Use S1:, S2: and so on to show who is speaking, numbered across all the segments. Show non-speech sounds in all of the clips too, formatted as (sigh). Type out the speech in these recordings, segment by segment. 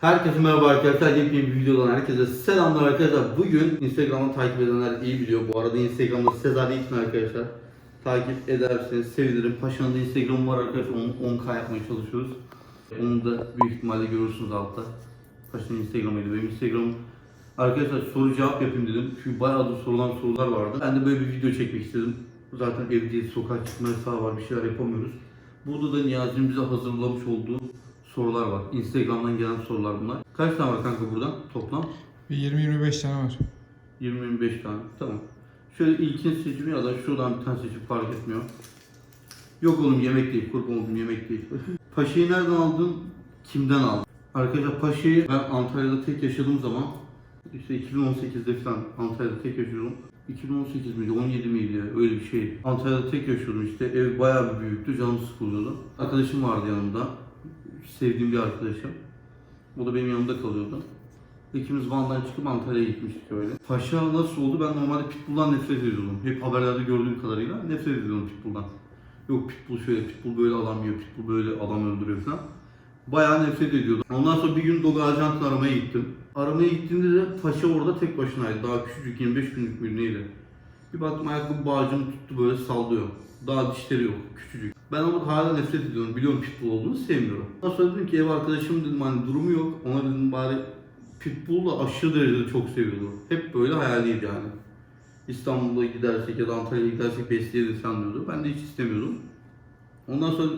S1: Herkese merhaba arkadaşlar. Yepyeni bir videodan herkese selamlar arkadaşlar. Bugün Instagram'ı takip edenler iyi biliyor. Bu arada Instagram'da Sezar Yiğit'in arkadaşlar. Takip ederseniz sevinirim. Paşa'nın da Instagram'ı var arkadaşlar. Onu 10k yapmaya çalışıyoruz. Onu da büyük ihtimalle görürsünüz altta. Paşa'nın Instagram'ıydı. Benim Instagram'ım Arkadaşlar soru cevap yapayım dedim. Çünkü bayağı da sorulan sorular vardı. Ben de böyle bir video çekmek istedim. Zaten evdeyiz, sokağa çıkma yasağı var, bir şeyler yapamıyoruz. Burada da Niyazi'nin bize hazırlamış olduğu sorular var. Instagram'dan gelen sorular bunlar. Kaç tane var kanka buradan toplam?
S2: Bir 20-25 tane var.
S1: 20-25 tane. Tamam. Şöyle ilkini seçimi ya da şuradan bir tane seçip fark etmiyor. Yok oğlum yemek değil, kurban oldum yemek değil. (laughs) Paşa'yı nereden aldın, kimden aldın? Arkadaşlar Paşa'yı ben Antalya'da tek yaşadığım zaman işte 2018'de falan Antalya'da tek yaşıyordum. 2018 miydi, 17 miydi öyle bir şey. Antalya'da tek yaşıyordum işte. Ev bayağı bir büyüktü, canım sıkılıyordu. Arkadaşım vardı yanımda. Sevdiğim bir arkadaşım. O da benim yanımda kalıyordu. İkimiz Van'dan çıkıp Antalya'ya gitmiştik öyle. Paşa nasıl oldu? Ben normalde Pitbull'dan nefret ediyordum. Hep haberlerde gördüğüm kadarıyla nefret ediyordum Pitbull'dan. Yok Pitbull şöyle, Pitbull böyle adam yiyor, Pitbull böyle adam öldürüyor falan. Bayağı nefret ediyordum. Ondan sonra bir gün Dogo Arjant'la aramaya gittim. Aramaya gittiğimde de Paşa orada tek başınaydı. Daha küçücük, 25 günlük müydü neydi? Bir baktım ayakkabı bağcını tuttu böyle sallıyor. Daha dişleri yok, küçücük. Ben ama hala nefret ediyorum. Biliyorum pitbull olduğunu sevmiyorum. Ondan sonra dedim ki ev arkadaşım dedim hani durumu yok. Ona dedim bari pitbull'u aşırı derecede çok seviyordu. Hep böyle hayaliydi yani. İstanbul'a gidersek ya da Antalya'ya gidersek besleyeriz falan diyordu. Ben de hiç istemiyordum. Ondan sonra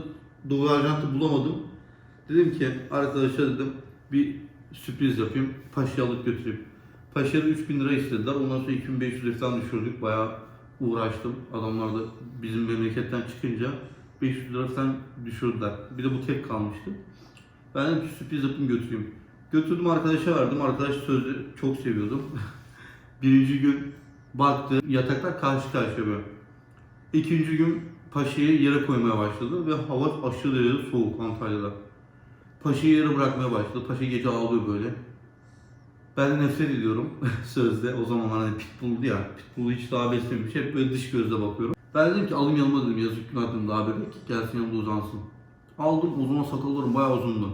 S1: Doğu Arjant'ı bulamadım. Dedim ki arkadaşa dedim bir sürpriz yapayım. Paşa'yı alıp götüreyim. Paşa'da 3000 lira istediler. Ondan sonra 2500 lira falan düşürdük. Bayağı uğraştım. Adamlar da bizim memleketten çıkınca 500 lira falan düşürdüler. Bir de bu tek kalmıştı. Ben ki sürpriz yapayım götüreyim. Götürdüm arkadaşa verdim. Arkadaş sözü çok seviyordum. (laughs) Birinci gün baktı yataklar karşı karşıya böyle. İkinci gün Paşa'yı yere koymaya başladı ve hava aşırı derecede soğuk Antalya'da. Paşa'yı yere bırakmaya başladı. Paşa gece ağlıyor böyle. Ben de nefret ediyorum (laughs) sözde. O zamanlar hani pitbull'du ya. Pitbull'u hiç daha beslememiş. Hep böyle dış gözle bakıyorum. Ben dedim ki alayım yanıma dedim. Yazık günah dedim daha bebek. Gelsin yanımda uzansın. Aldım o zaman sakallarım bayağı uzundu.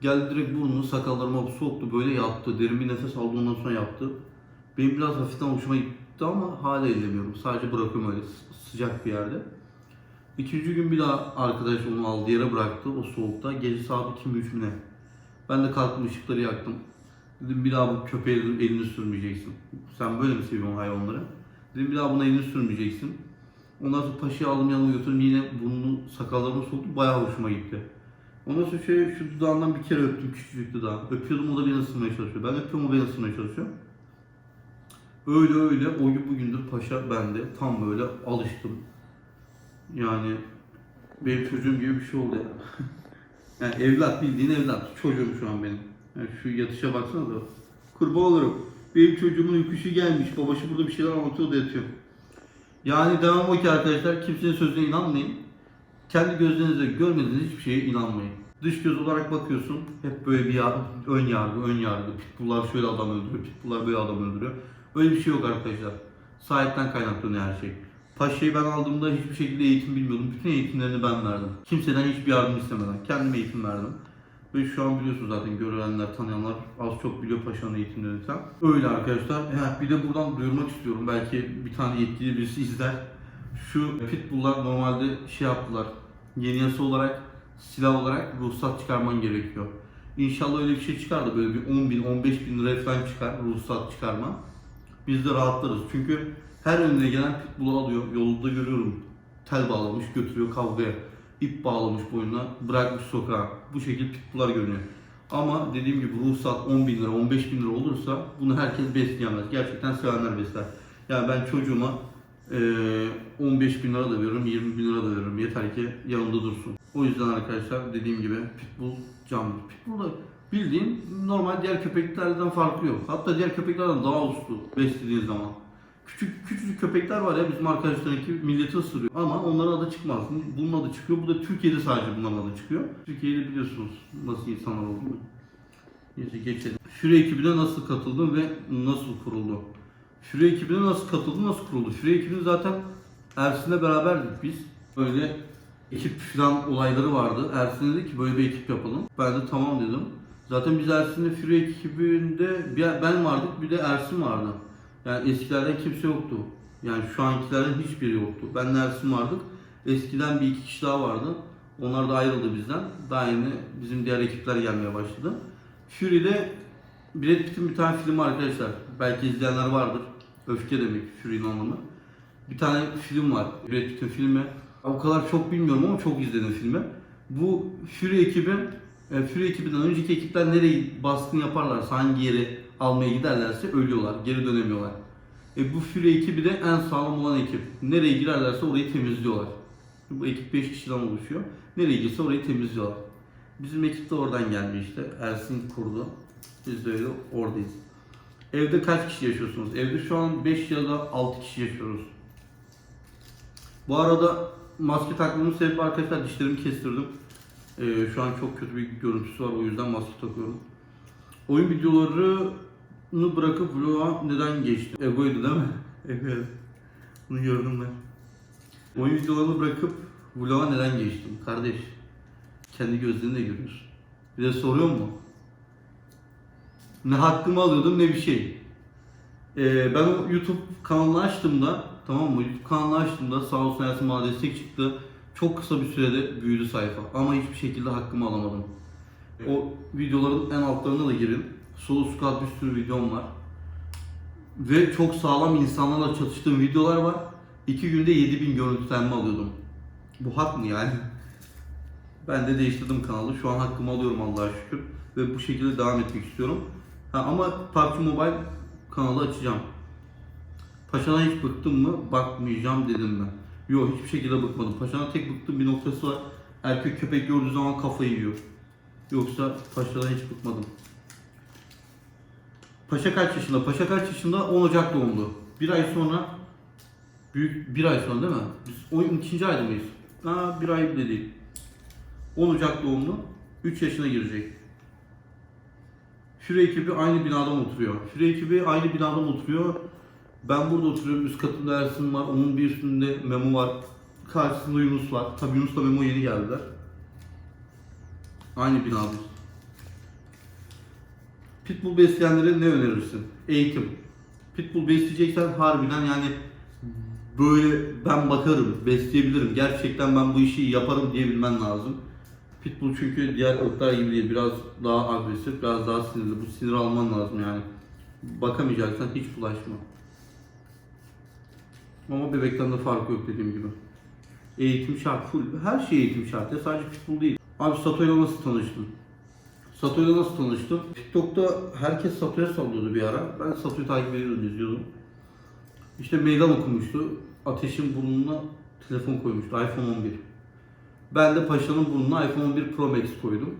S1: Geldi direkt burnunu sakallarıma soktu böyle yattı. Derin bir nefes aldı ondan sonra yattı. Benim biraz hafiften hoşuma gitti ama hala ellemiyorum. Sadece bırakıyorum öyle sı- sıcak bir yerde. İkinci gün bir daha arkadaş onu aldı yere bıraktı o soğukta. Gece saat 2 mi 3 mü ne? Ben de kalktım ışıkları yaktım. Dedim bir daha bu köpeğe elini sürmeyeceksin. Sen böyle mi seviyorsun hayvanları? Dedim bir daha buna elini sürmeyeceksin. Ondan sonra paşayı aldım yanıma götürdüm yine burnunu sakallarına soktu bayağı hoşuma gitti. Ondan sonra şöyle şu dudağından bir kere öptüm küçücük dudağı. Öpüyordum o da beni ısırmaya çalışıyor. Ben öpüyorum o beni ısırmaya çalışıyor. Öyle öyle o gün bugündür paşa bende. Tam böyle alıştım. Yani benim çocuğum gibi bir şey oldu ya. (laughs) yani evlat bildiğin evlat. Çocuğum şu an benim. Yani şu yatışa baksana da. Kurban olurum. Benim çocuğumun uykuşu gelmiş. Babası burada bir şeyler anlatıyor da yatıyor. Yani devam o ki arkadaşlar kimsenin sözüne inanmayın. Kendi gözlerinizle görmediğiniz hiçbir şeye inanmayın. Dış göz olarak bakıyorsun. Hep böyle bir yar- ön yargı, ön yargı. Pitbulllar şöyle adam öldürüyor, pitbulllar böyle adam öldürüyor. Öyle bir şey yok arkadaşlar. Sahiple kaynaklanıyor her şey. Paşa'yı ben aldığımda hiçbir şekilde eğitim bilmiyordum. Bütün eğitimlerini ben verdim. Kimseden hiçbir yardım istemeden. Kendim eğitim verdim. Ve şu an biliyorsunuz zaten görenler, tanıyanlar az çok biliyor Paşa'nın eğitimlerini falan. Öyle arkadaşlar. He, bir de buradan duyurmak istiyorum. Belki bir tane yetkili birisi izler. Şu pitbulllar normalde şey yaptılar. Yeni yasa olarak, silah olarak ruhsat çıkarman gerekiyor. İnşallah öyle bir şey çıkar da böyle bir 10 bin, 15 bin lira falan çıkar ruhsat çıkarma. Biz de rahatlarız. Çünkü her önüne gelen pitbull'u alıyor. Yolda görüyorum. Tel bağlamış götürüyor kavgaya. İp bağlamış boynuna bırakmış sokağa. Bu şekilde pitbull'lar görünüyor. Ama dediğim gibi ruhsat 10 bin lira, 15 bin lira olursa bunu herkes besleyemez. Gerçekten sevenler besler. Yani ben çocuğuma eee 15 bin lira da veririm, 20 bin lira da veririm. Yeter ki yanımda dursun. O yüzden arkadaşlar dediğim gibi pitbull canlı. Pitbull da bildiğin normal diğer köpeklerden farkı yok. Hatta diğer köpeklerden daha uslu beslediğin zaman. Küçük küçücük köpekler var ya bizim arkadaşlarınki milleti ısırıyor. Ama onların adı çıkmaz. Bunun adı çıkıyor. Bu da Türkiye'de sadece bunların adı çıkıyor. Türkiye'de biliyorsunuz nasıl insanlar olduğunu. Neyse geçelim. Füre ekibine nasıl katıldım ve nasıl kuruldu? Füre ekibine nasıl katıldım, nasıl kuruldu? Füre ekibini zaten Ersin'le beraberdik biz. Böyle ekip falan olayları vardı. Ersin dedi ki böyle bir ekip yapalım. Ben de tamam dedim. Zaten biz Ersin'le Fury ekibinde ben vardık bir de Ersin vardı. Yani eskilerden kimse yoktu. Yani şu ankilerden hiçbiri yoktu. Benle Ersin vardık. Eskiden bir iki kişi daha vardı. Onlar da ayrıldı bizden. Daha yeni bizim diğer ekipler gelmeye başladı. Fury'de Brad Pitt'in bir tane filmi arkadaşlar. Belki izleyenler vardır. Öfke demek Fury'nin anlamı. Bir tane film var. Brad Pitt'in filmi. O kadar çok bilmiyorum ama çok izledim filmi. Bu Fury ekibi, e, Fury ekibinden önceki ekipler nereye baskın yaparlarsa, hangi yeri almaya giderlerse ölüyorlar, geri dönemiyorlar. E, bu Fury ekibi de en sağlam olan ekip. Nereye girerlerse orayı temizliyorlar. Bu ekip 5 kişiden oluşuyor. Nereye girse orayı temizliyorlar. Bizim ekip de oradan geldi işte. Ersin kurdu. Biz de öyle oradayız. Evde kaç kişi yaşıyorsunuz? Evde şu an 5 ya da 6 kişi yaşıyoruz. Bu arada maske takmamın sebebi arkadaşlar dişlerimi kestirdim. Ee, şu an çok kötü bir görüntüsü var o yüzden maske takıyorum. Oyun videolarını bırakıp vloga neden geçtim? Egoydu değil mi? (laughs) Evet. Bunu gördüm ben. Oyun videolarını bırakıp vloga neden geçtim? Kardeş, kendi gözlerinle görüyorsun. Bir de soruyor mu? Ne hakkımı alıyordum ne bir şey. Ee, ben o YouTube kanalını açtığımda tamam mı? YouTube kanalını açtığımda sağ olsun Ersin bana destek çıktı. Çok kısa bir sürede büyüdü sayfa ama hiçbir şekilde hakkımı alamadım. O videoların en altlarına da girin. Squad bir sürü videom var. Ve çok sağlam insanlarla çatıştığım videolar var. İki günde 7000 görüntülenme alıyordum. Bu hak mı yani? Ben de değiştirdim kanalı. Şu an hakkımı alıyorum Allah'a şükür. Ve bu şekilde devam etmek istiyorum. Ha, ama PUBG Mobile kanalı açacağım. Paşa'dan hiç bıktım mı? Bakmayacağım dedim ben. Yok hiçbir şekilde bıkmadım. Paşa'dan tek bıktığım bir noktası var. Erkek köpek gördüğü zaman kafayı yiyor. Yoksa Paşa'dan hiç bıkmadım. Paşa kaç yaşında? Paşa kaç yaşında? 10 Ocak doğumlu. Bir ay sonra Büyük bir ay sonra değil mi? Biz 12. ayda mıyız? Ha bir ay bile değil. 10 Ocak doğumlu. 3 yaşına girecek. Füre ekibi aynı binadan oturuyor. Füre ekibi aynı binadan oturuyor. Ben burada oturuyorum. Üst katında Ersin var. Onun bir üstünde Memo var. Karşısında Yunus var. Tabii Yunus'la Memo yeni geldiler. Aynı binadayız. Pitbull besleyenlere ne önerirsin? Eğitim. Pitbull besleyeceksen harbiden yani böyle ben bakarım, besleyebilirim. Gerçekten ben bu işi yaparım diyebilmen lazım. Pitbull çünkü diğer ırklar gibi değil. Biraz daha agresif, biraz daha sinirli. Bu sinir alman lazım yani. Bakamayacaksan hiç bulaşma. Ama bebekten de farkı yok dediğim gibi. Eğitim şart, full. Her şey eğitim şart ya sadece pitbull değil. Abi Sato'yla nasıl tanıştın? Sato'yla nasıl tanıştım? TikTok'ta herkes Sato'ya sallıyordu bir ara. Ben Sato'yu takip ediyordum, izliyordum. İşte meydan okumuştu. Ateşin burnuna telefon koymuştu. iPhone 11. Ben de Paşa'nın burnuna iPhone 11 Pro Max koydum.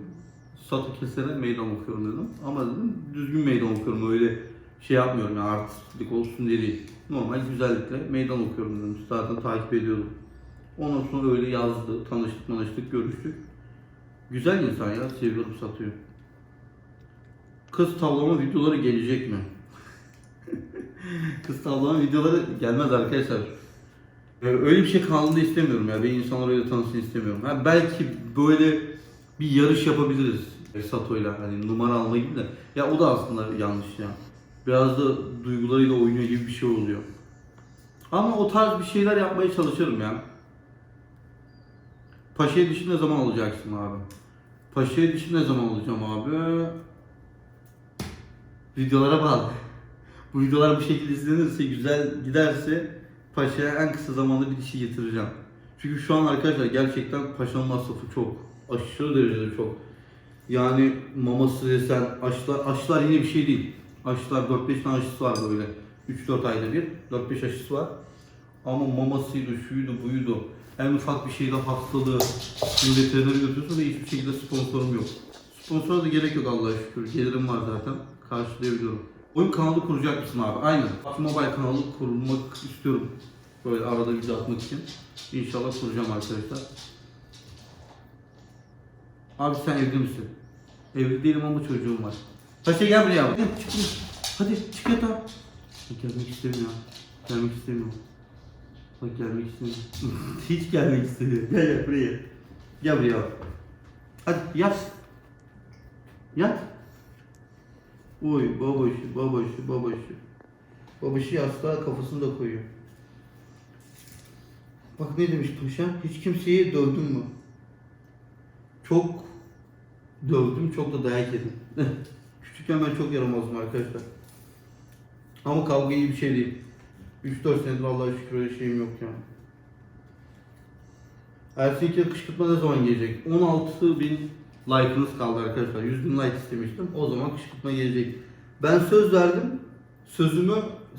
S1: Sato kesene meydan okuyorum dedim. Ama dedim düzgün meydan okuyorum. Öyle şey yapmıyorum ya artistlik olsun diye değil. Normal güzellikle meydan okuyorum dedim. Zaten takip ediyordum. Ondan sonra öyle yazdı. Tanıştık tanıştık görüştük. Güzel insan ya. Seviyorum Sato'yu. Kız tavlama videoları gelecek mi? Kız tavlama videoları gelmez arkadaşlar. Öyle bir şey kanalımda istemiyorum ya. Ben insanlar öyle tanısın istemiyorum. Ha, belki böyle bir yarış yapabiliriz Sato'yla hani numara alma gibi de. Ya o da aslında yanlış ya. Biraz da duygularıyla oynuyor gibi bir şey oluyor. Ama o tarz bir şeyler yapmaya çalışırım ya. Paşa'ya dişi ne zaman alacaksın abi? Paşa'ya dişi ne zaman alacağım abi? Videolara bağlı. Bu videolar bu şekilde izlenirse, güzel giderse Paşa'ya en kısa zamanda bir dişi getireceğim. Çünkü şu an arkadaşlar gerçekten Paşa'nın masrafı çok. Aşırı derecede çok. Yani maması desen, aşılar, aşılar yine bir şey değil. Aşılar 4-5 tane aşısı var böyle. 3-4 ayda bir. 4-5 aşısı var. Ama mamasıydı, şuydu, buydu. En ufak bir şeyde hastalığı, şimdi veterinere götürüyorsun ve hiçbir şekilde sponsorum yok. Sponsora da gerek yok Allah'a şükür. Gelirim var zaten. Karşılayabiliyorum. Oyun kanalı kuracak mısın abi? Aynen. Mobile kanalı kurmak istiyorum. Böyle arada video atmak için. İnşallah kuracağım arkadaşlar. Abi sen evli misin? Evli değilim ama çocuğum var. Paşa gel buraya abi. Hadi çık. Hadi çık yatağa. Gelmek istemiyor. Gelmek istemiyor. Bak gelmek istemiyor. (laughs) Hiç gelmek istemiyor. Gel gel buraya. Gel buraya. Hadi yat. Yat. Oy babaşı, babaşı, babaşı. Babaşı yastığa kafasını da koyuyor. Bak ne demiş Paşa? Hiç kimseyi dövdün mü? Çok dövdüm, çok da dayak yedim. Küçükken ben çok yaramazdım arkadaşlar. Ama kavga iyi bir şey değil. 3-4 senedir Allah'a şükür öyle şeyim yok yani. Ersin 2'ye kışkırtma ne zaman gelecek? 16 bin like'ınız kaldı arkadaşlar. 100 bin like istemiştim. O zaman kışkırtma gelecek. Ben söz verdim. Sözümü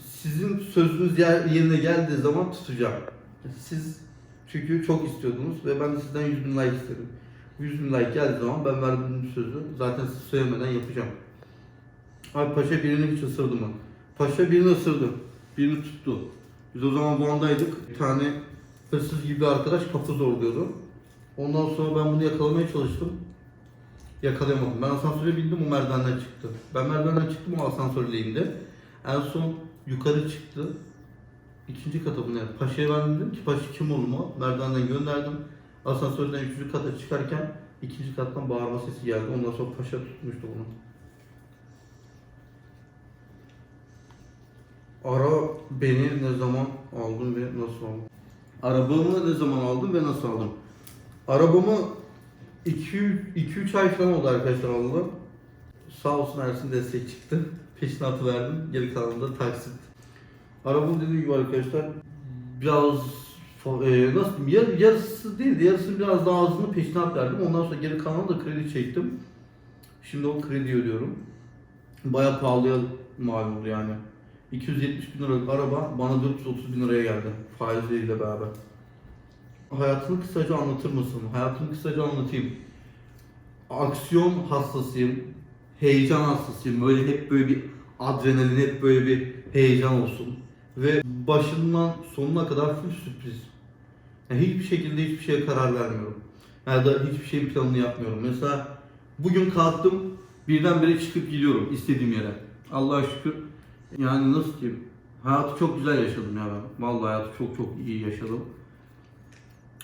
S1: sizin sözünüz yer- yerine geldiği zaman tutacağım. Siz çünkü çok istiyordunuz ve ben de sizden 100 bin like istedim. 100 bin like geldiği zaman ben verdiğim sözü zaten siz söylemeden yapacağım. Abi paşa birini hiç ısırdı mı? Paşa birini ısırdı. Birini tuttu. Biz o zaman Van'daydık. Bir tane hırsız gibi bir arkadaş kapı zorluyordu. Ondan sonra ben bunu yakalamaya çalıştım. Yakalayamadım. Ben asansöre bindim o merdivenden çıktı. Ben merdivenden çıktım o asansörle indi. En son yukarı çıktı. İkinci kata bu ne? Paşa'ya ben dedim ki paşa kim olur mu? Merdivenden gönderdim. Asansörden üçüncü kata çıkarken ikinci kattan bağırma sesi geldi. Ondan sonra paşa tutmuştu onu. Ara beni ne zaman aldın ve nasıl aldın? Arabamı ne zaman aldım ve nasıl aldım? Arabamı 2-3 ay falan oldu arkadaşlar aldım. Sağ olsun Ersin destek çıktı. Peşinatı verdim. Geri kalanı da taksit. Arabam dediğim gibi arkadaşlar biraz e, nasıl diyeyim yar, yarısı değil de yarısını biraz daha azını peşinat verdim. Ondan sonra geri kalanı da kredi çektim. Şimdi o kredi ödüyorum. Bayağı pahalıya mal oldu yani. 270 bin liralık araba bana 430 bin liraya geldi faizleriyle beraber. Hayatını kısaca anlatır mısın? Hayatını kısaca anlatayım. Aksiyon hastasıyım. Heyecan hastasıyım. Böyle hep böyle bir adrenalin, hep böyle bir heyecan olsun. Ve başından sonuna kadar full sürpriz. Yani hiçbir şekilde hiçbir şeye karar vermiyorum. Ya da hiçbir şeyin planını yapmıyorum. Mesela bugün kalktım birdenbire çıkıp gidiyorum istediğim yere. Allah'a şükür. Yani nasıl diyeyim? Hayatı çok güzel yaşadım ya ben. Vallahi hayatı çok çok iyi yaşadım.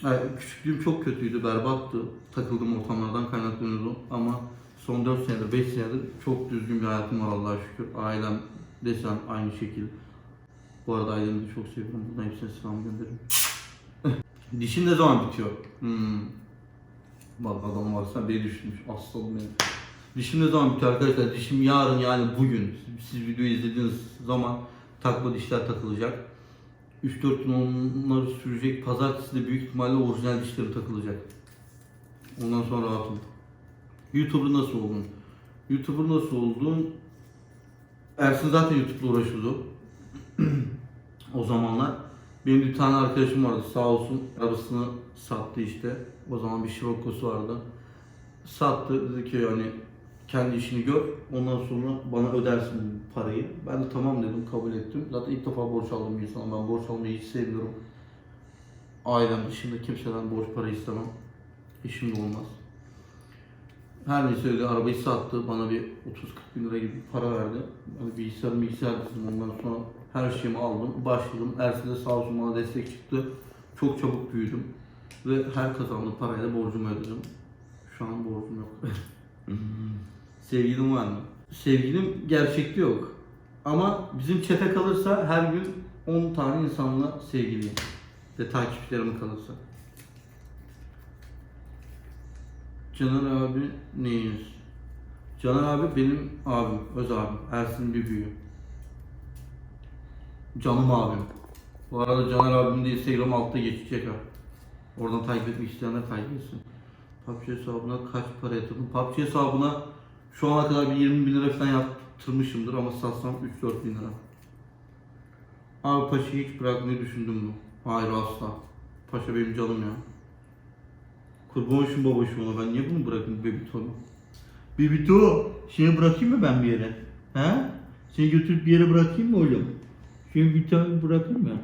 S1: Yani küçüklüğüm çok kötüydü, berbattı. Takıldığım ortamlardan kaynaklanıyordu ama son 4 senedir, 5 senedir çok düzgün bir hayatım var Allah'a şükür. Ailem desen aynı şekil. Bu arada ailemi de çok seviyorum. Buradan hepsine selam gönderirim. (laughs) Dişin ne zaman bitiyor? Hmm. Bak adam varsa beni düşünmüş. Aslanım benim. Dişim ne zaman bitiyor arkadaşlar? Dişim yarın yani bugün. Siz videoyu izlediğiniz zaman takma dişler takılacak. 3-4 gün onları sürecek. Pazartesi de büyük ihtimalle orijinal dişleri takılacak. Ondan sonra rahatım. YouTuber nasıl oldun? YouTuber nasıl oldun? Ersin zaten YouTube'la uğraşıyordu. (clears throat) o zamanlar. Benim bir tane arkadaşım vardı sağ olsun arabasını sattı işte. O zaman bir Scirocco'su vardı. Sattı dedi ki yani kendi işini gör ondan sonra bana ödersin parayı. Ben de tamam dedim kabul ettim. Zaten ilk defa borç aldığım bir insanım. Ben borç almayı hiç sevmiyorum. Ailem dışında kimseden borç para istemem. İşim de olmaz. Her neyse öyle arabayı sattı. Bana bir 30-40 bin lira gibi para verdi. Hani bilgisayar bilgisayar dizdim. Ondan sonra her şeyimi aldım. Başladım. Ersin de sağ olsun bana destek çıktı. Çok çabuk büyüdüm. Ve her kazandığım parayla borcumu ödedim. Şu an borcum yok. (laughs) Sevgilim var mı? Sevgilim gerçekte yok. Ama bizim çete kalırsa her gün 10 tane insanla sevgiliyim. Ve takipçilerim kalırsa. Caner abi neyiniz? Caner abi benim abim, öz abim. Ersin bir büyüğü. Canım abim. Bu arada Caner abim de Instagram altta geçecek ha. Oradan takip etmek isteyenler takip etsin. PUBG hesabına kaç para yatırdım? PUBG hesabına şu ana kadar bir 20 bin lira falan yatırmışımdır ama satsam 3-4 bin lira. Abi Paşa'yı hiç bırakmayı düşündün mü? Hayır asla. Paşa benim canım ya. Kurban olsun babacığım ona ben niye bunu bırakayım Bebito'nu? Bebito seni bırakayım mı ben bir yere? He? Seni götürüp bir yere bırakayım mı oğlum? Seni bir tane bırakayım mı?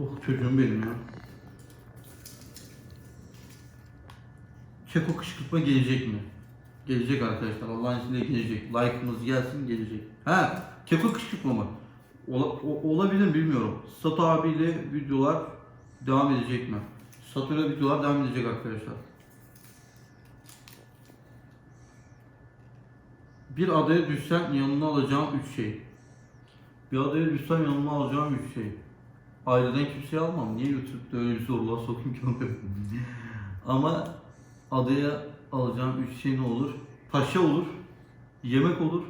S1: Oh çocuğum benim ya. Çeko kışkırtma gelecek mi? Gelecek arkadaşlar. Allah'ın izniyle gelecek. Like'ımız gelsin gelecek. Ha, Keko kışkırtma mı? Ola, o- olabilir bilmiyorum. Sato abiyle videolar devam edecek mi? Sato ile videolar devam edecek arkadaşlar. Bir adaya düşsen yanına alacağım üç şey. Bir adaya düşsem yanıma alacağım üç şey. Aileden kimseyi almam. Niye de öyle bir zorluğa sokayım ki? Ama adaya alacağım üç şey ne olur? Paşa olur. Yemek olur.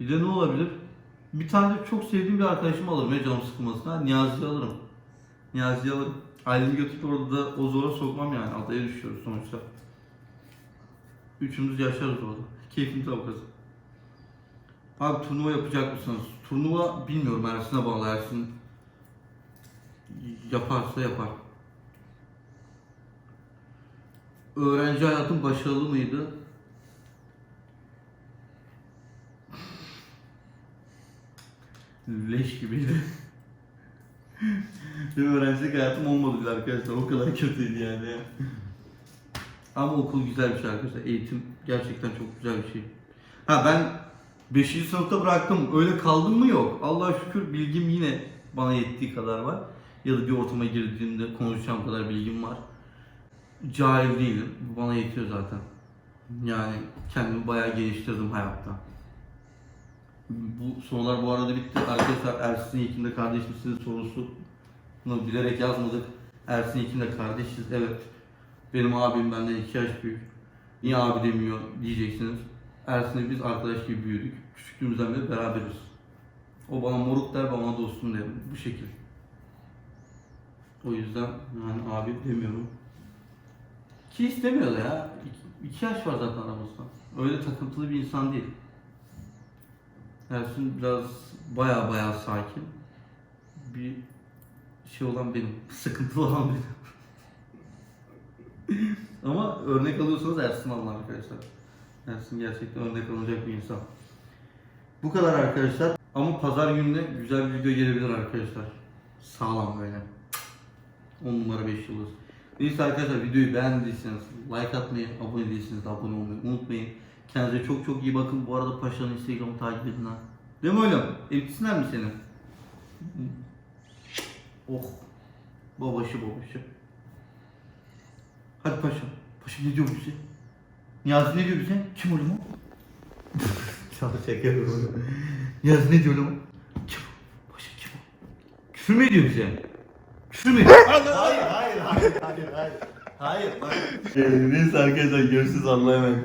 S1: Bir de ne olabilir? Bir tane çok sevdiğim bir arkadaşımı alırım ya canım sıkılmasına. Niyazi'yi alırım. Niyazi'yi alırım. Ailemi götürüp orada da o zora sokmam yani. Adaya düşüyoruz sonuçta. Üçümüz yaşarız orada. Keyfimize bakarız. Abi turnuva yapacak mısınız? Turnuva bilmiyorum Ersin'e bağlı. Ersin yaparsa yapar. Öğrenci hayatın başarılı mıydı? Leş gibiydi. (laughs) Benim öğrencilik hayatım olmadı bile arkadaşlar. O kadar kötüydü yani. Ama okul güzel bir şey arkadaşlar. Eğitim gerçekten çok güzel bir şey. Ha ben 5. sınıfta bıraktım. Öyle kaldım mı yok. Allah'a şükür bilgim yine bana yettiği kadar var. Ya da bir ortama girdiğimde konuşacağım kadar bilgim var. Cahil değilim. Bu bana yetiyor zaten. Yani kendimi bayağı geliştirdim hayatta. Bu sorular bu arada bitti. Arkadaşlar Ersin İlkin'de kardeş misiniz sorusunu bilerek yazmadık. Ersin İlkin'de kardeşiz. Evet. Benim abim benden iki yaş büyük. Niye abi demiyor diyeceksiniz. Ersin'le biz arkadaş gibi büyüdük. Küçüklüğümüzden beri beraberiz. O bana moruk der, bana dostum derim. Bu şekil. O yüzden yani abi demiyorum. Ki istemiyor da ya. İki, iki yaş var zaten aramızda. Öyle takıntılı bir insan değil. Ersin biraz baya baya sakin. Bir şey olan benim. (laughs) Sıkıntılı olan benim. (laughs) Ama örnek alıyorsanız Ersin alın arkadaşlar. Ersin gerçekten örnek alınacak bir insan. Bu kadar arkadaşlar. Ama pazar gününe güzel bir video gelebilir arkadaşlar. Sağlam böyle. 10 numara 5 yıldız. Neyse arkadaşlar videoyu beğendiyseniz like atmayı, abone değilseniz de abone olmayı unutmayın. Kendinize çok çok iyi bakın. Bu arada Paşa'nın Instagram'ı takip edin ha. Değil mi oğlum? Evlisinler mi senin? Oh. Babaşı babaşı. Hadi paşa. Paşa ne diyor bize? Niyazi ne diyor bize? Kim oğlum o? Sana şaka yapıyorum. Niyazi ne diyor oğlum? Kim o? Paşa kim o? Küfür mü ediyor bize? Mü ediyor?
S3: Hayır hayır hayır hayır hayır. Hayır bak.
S1: Neyse arkadaşlar görüşürüz Allah'a emanet.